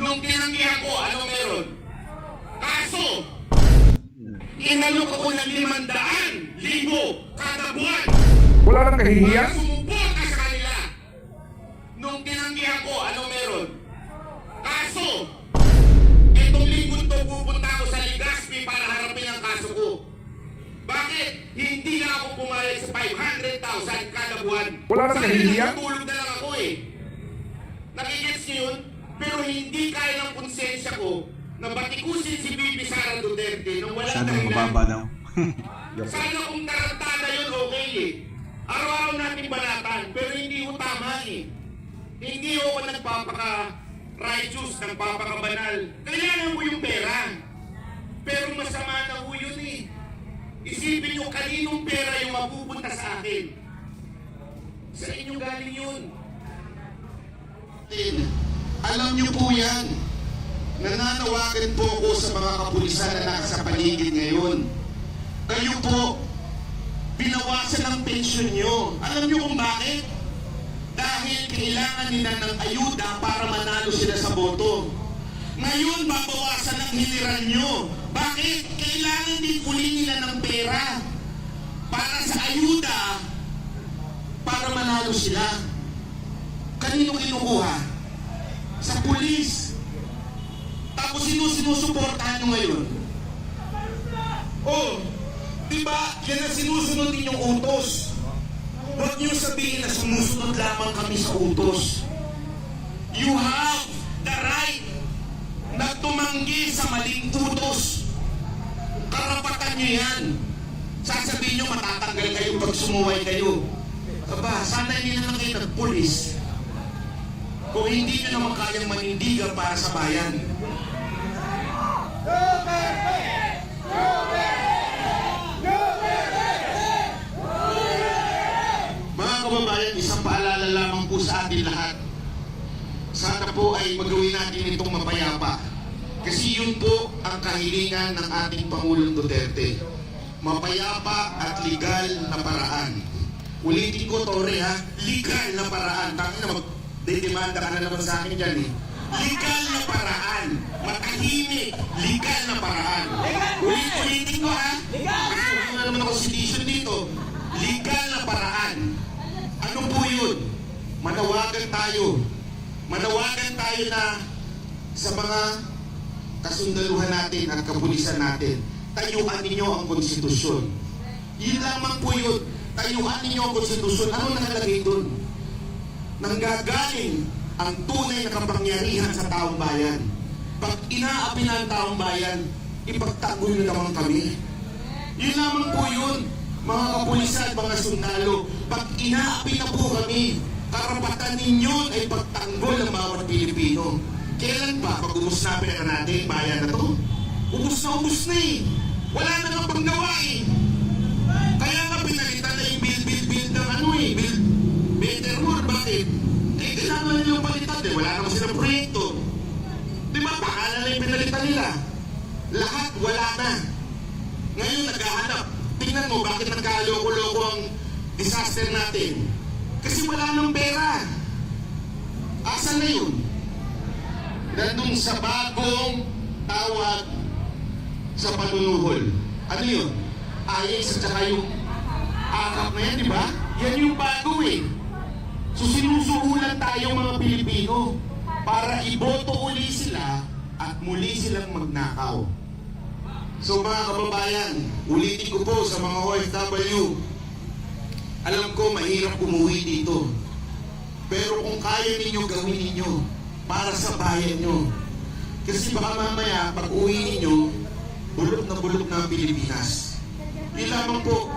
Nung tinanggihan ko, ano meron? Kaso, inalok ako ng limandaan libo kada buwan. Wala nang kahihiyan? Para sumuport ka sa kanila. Nung tinanggihan ko, ano meron? Kaso, itong linggo to pupunta ako sa Legazpi para harapin ang kaso ko. Bakit? Hindi na ako pumayag sa 500,000 kada buwan. Wala nang Sa kahihiyan? Tulog na lang ako eh. Nakikits niyo yun? Pero hindi kaya ng konsensya ko na batikusin si Bibi Sara Duterte nung wala Masyadong mababa daw. sana kung tarantada yun, okay eh. Araw-araw natin banatan, pero hindi ko tama eh. Hindi ako nagpapaka-righteous, nagpapaka-banal. Kailangan mo yung pera. Pero masama na ho yun eh. Isipin nyo kaninong pera yung mapupunta sa akin. Sa inyo galing yun. Alam niyo po yan. Nananawagan po ako sa mga kapulisan na nasa paligid ngayon. Kayo po, binawasan ang pensyon nyo. Alam nyo kung bakit? Dahil kailangan nila ng ayuda para manalo sila sa boto. Ngayon, babawasan ang hiliran nyo. Bakit? Kailangan din uli nila ng pera para sa ayuda para manalo sila. Kanino kinukuha? Sa pulis. Tapos sino sinusuportahan nyo ngayon? Oh, di ba yan ang sinusunod ninyong utos? Huwag niyo sabihin na sumusunod lamang kami sa utos. You have the right na tumanggi sa maling utos. Karapatan niyo yan. Sasabihin niyo matatanggal kayo pag sumuway kayo. Aba, sana hindi na lang kayo nagpulis. Kung hindi niyo naman kayang manindigan para sa bayan. Mga kababayan, isang paalala lamang po sa atin lahat. Sana po ay magawin natin itong mapayapa. Kasi yun po ang kahilingan ng ating Pangulong Duterte. Mapayapa at legal na paraan. Ulitin ko, Tore, ha? Legal na paraan. Tangin na mag-demanda ka na naman sa akin dyan, eh. Legal na paraan. Matahimik. Legal na paraan. Ulit, ulitin ko, ha? Kasi wala na naman ako sedition dito. Legal na paraan. Ano po yun? Manawagan tayo. Manawagan tayo na sa mga kasundaluhan natin at kapulisan natin. Tayuan ninyo ang konstitusyon. Yun lamang po yun. Tayuan ninyo ang konstitusyon. Ano nakalagay doon? Nanggagaling ang tunay na kapangyarihan sa taong bayan. Pag inaapi na ang taong bayan, ipagtanggol nyo naman kami. Yun lamang po yun, mga kapulisan, mga sundalo. Pag inaapi na po kami, karapatan ninyo ay pagtanggol ng bawat Pilipino. Kailan ba pag umus na pera natin, bayan na to? Ubus na ubus na eh. Wala na nga panggawa eh. Kaya nga pinalitan na yung bill, bill, bill ng ano eh. Bill, better more, bakit? Eh, kailangan na yung palitan silang proyekto. Di ba, pangalan na yung pinalitan nila. Lahat wala na. Ngayon naghahanap. Tingnan mo bakit nagkaloko-loko ang disaster natin. Kasi wala nang pera. Asan na yun? Nandun sa bagong tawag sa panunuhol. Ano yun? Ayos at saka yung akap na yan, di ba? Yan yung bago eh. So sinusuhulan tayo mga Pilipino para iboto uli sila at muli silang magnakaw. So mga kababayan, ulitin ko po sa mga OFW, alam ko mahirap umuwi dito. Pero kung kaya ninyo gawin ninyo para sa bayan nyo. Kasi baka mamaya pag uwi ninyo, bulok na bulok na ang Pilipinas. Yun lamang po,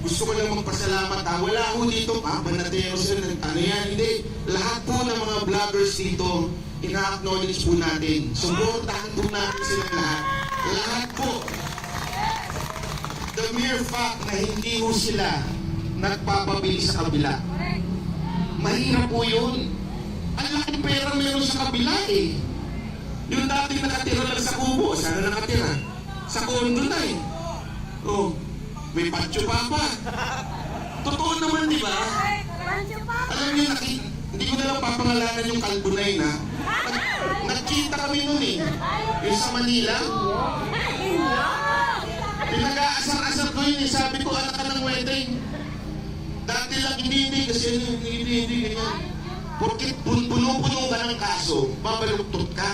gusto ko lang magpasalamat ha. Wala ho dito, ah, banatero sila, ano yan, hindi. Lahat po ng mga vloggers dito, ina-acknowledge po natin. Suportahan po natin sila lahat. Lahat po. The mere fact na hindi ho sila nagpapabili sa kabila. Mahirap po yun. Ang laking pera meron sa kabila eh. Yung dating nakatira lang sa kubo, sana nakatira? Sa kondo na eh. Oh, may patyo pa pa. Totoo naman, di ba? Alam niyo, naki, hindi ko na lang papangalanan yung kalbo na yun, ha? Nag- Nagkita kami nun eh. Yung sa Manila. Pinag-aasar-asar ko yun eh. Sabi ko, anak ka ng wedding. Dati lang, hindi, hindi. Kasi hindi, hindi, hindi, ganyan. Porkit pun- puno-puno ka ng kaso, babaluktot ka.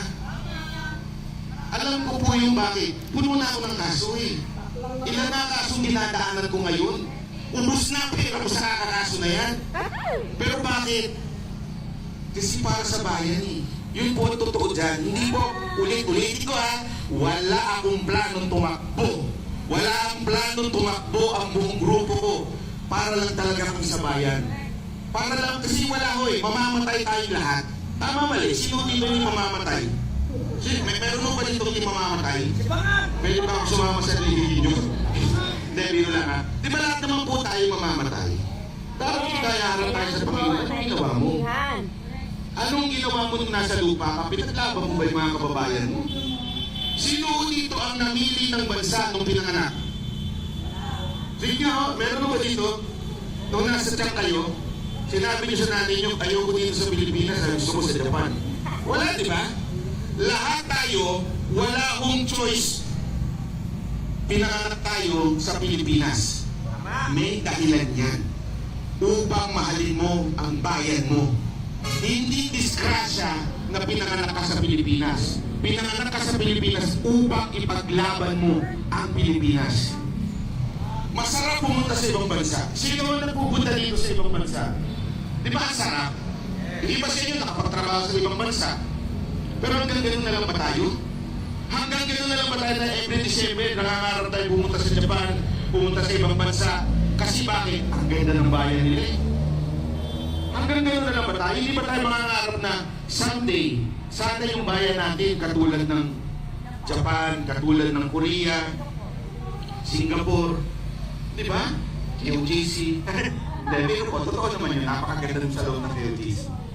Alam ko po yung bakit. Puno na ako ng kaso eh. Ilan na kasong dinadaanan ko ngayon? Ubus na pera ko sa kakakaso na yan. Pero bakit? Kasi para sa bayan eh. Yun po ang totoo dyan. Hindi po, ulit-ulitin ko ha, wala akong planong tumakbo. Wala akong planong tumakbo ang buong grupo ko para lang talaga kami sa bayan. Para lang, kasi wala ho eh, mamamatay tayong lahat. Tama mali, sino dito yung mamamatay? Sino, may meron mo ba dito yung mamamatay? Pwede ba ako sumama sa lihin nyo? Hindi, biro lang ha. Di ba lahat naman po tayo mamamatay? Dapat ikayaran tayo sa Panginoon. Anong ginawa mo? Anong ginawa mo nung nasa lupa ka? Pinaglaban mo ba yung mga kababayan mo? Sino dito ang namili ng bansa nung pinanganak? Sige oh, meron mo ba dito? Nung nasa tiyak kayo, sinabi niyo sa nanay niyo, ayoko dito sa Pilipinas, gusto ko sa Japan. Wala, di ba? Lahat tayo, wala akong choice. Pinanganak tayo sa Pilipinas. May dahilan yan. Upang mahalin mo ang bayan mo. Hindi disgrasya na pinanganak ka sa Pilipinas. Pinanganak ka sa Pilipinas upang ipaglaban mo ang Pilipinas. Masarap pumunta sa ibang bansa. Sino ang nagpupunta dito sa ibang bansa? Di ba ang sarap? Hindi ba sa inyo nakapagtrabaho sa ibang bansa? Pero hanggang ganun na lang ba tayo? Hanggang ganun na lang ba tayo na every December nangangarap tayo pumunta sa Japan, pumunta sa ibang bansa? Kasi bakit? Ang ganda ng bayan nila eh. Hanggang ngayon na lang ba tayo? Hindi ba tayo mangangarap na someday, sana yung bayan natin katulad ng Japan, katulad ng Korea, Singapore, di ba? KOJC. Hindi, pero po, totoo naman yun, napakaganda ng sa loob ng KOJC.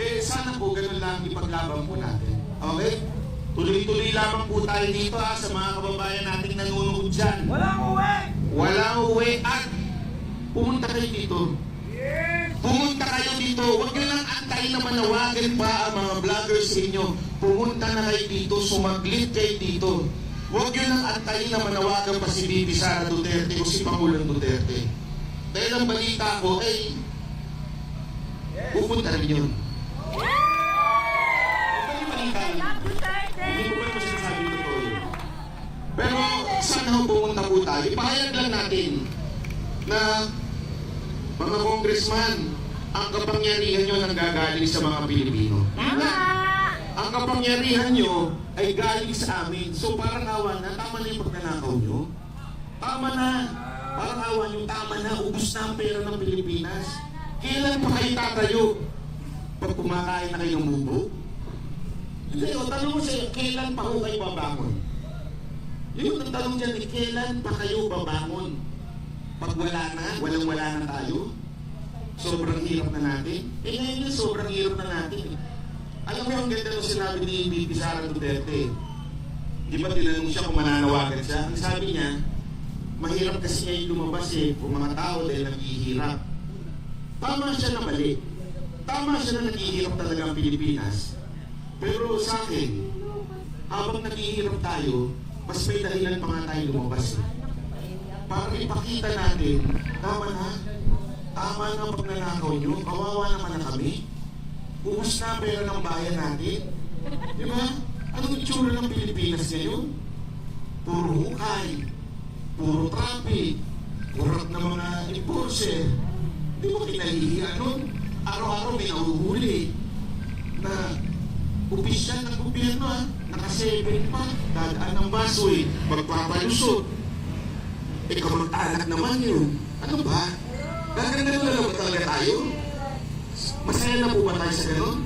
Eh, sana po ganun lang ipaglaban po natin. Okay? Tuloy-tuloy lamang po tayo dito ha, sa mga kababayan nating nanonood dyan. Walang uwi! Walang uwi at pumunta kayo dito. Pumunta kayo dito. Huwag nyo lang antayin na manawagan pa ang mga vloggers sa inyo. Pumunta na kayo dito. Sumaglit kayo dito. Huwag nyo lang antayin na manawagan pa si Bibi Sara Duterte o si Pangulong Duterte. Dahil ang balita ko ay pupunta rin yun. Ito yung balita rin. Hindi ko pa naman sinasabi. Pero sana ho pumunta po tayo. Ipahayag lang natin na mga congressman, ang kapangyarihan nyo nanggagaling sa mga Pilipino. Ang kapangyarihan nyo ay galing sa amin. So parang awa na, tama na yung pagnanakaw nyo. Tama na. Parang awa nyo, tama na. Ubus na ang pera ng Pilipinas. Kailan pa kayo tatayo? Pag kumakain na kayo ng mubo? O tanong mo sa'yo, kailan pa ho kayo babangon? Yun ang tanong dyan, eh, kailan pa kayo babangon? Pag wala na, walang wala na tayo, sobrang hirap na natin. Eh ngayon yun, sobrang hirap na natin. eh. Alam mo yung ganda nung sinabi ni BP Sara Duterte. Di ba tinanong siya kung mananawagan siya? Ang sabi niya, mahirap kasi ngayon lumabas eh, kung mga tao dahil naghihirap. Tama siya na mali. Tama siya na naghihirap talaga ang Pilipinas. Pero sa akin, habang naghihirap tayo, mas may dahilan pa nga tayo lumabas. Para ipakita natin, tama na, tama na ang pagnanakaw nyo, kawawa naman na kami. Ubus na pera ng bayan natin. Di ba? Anong itsura ng Pilipinas ngayon? Puro hukay, puro traffic, kurap na mga enforcer. Di ba kinahihiyan nun? Araw-araw may nahuhuli na opisyal ng gobyerno ha, naka-seven pa, dadaan ng baso eh, magpapalusot. Eh, kamag-anak naman yun. Ano ba? Gaganda na lang ba talaga tayo? Masaya na po ba tayo sa ganun?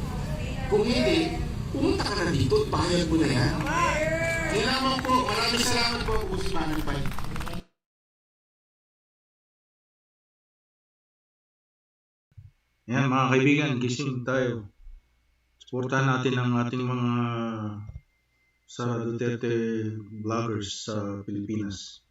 Kung hindi, pumunta ka na dito at pahayag mo na yan. Lamang po. Maraming salamat po, Ubus Manang. Yan mga kaibigan, gising tayo. Suportahan natin ang ating mga sa Duterte vloggers sa Pilipinas.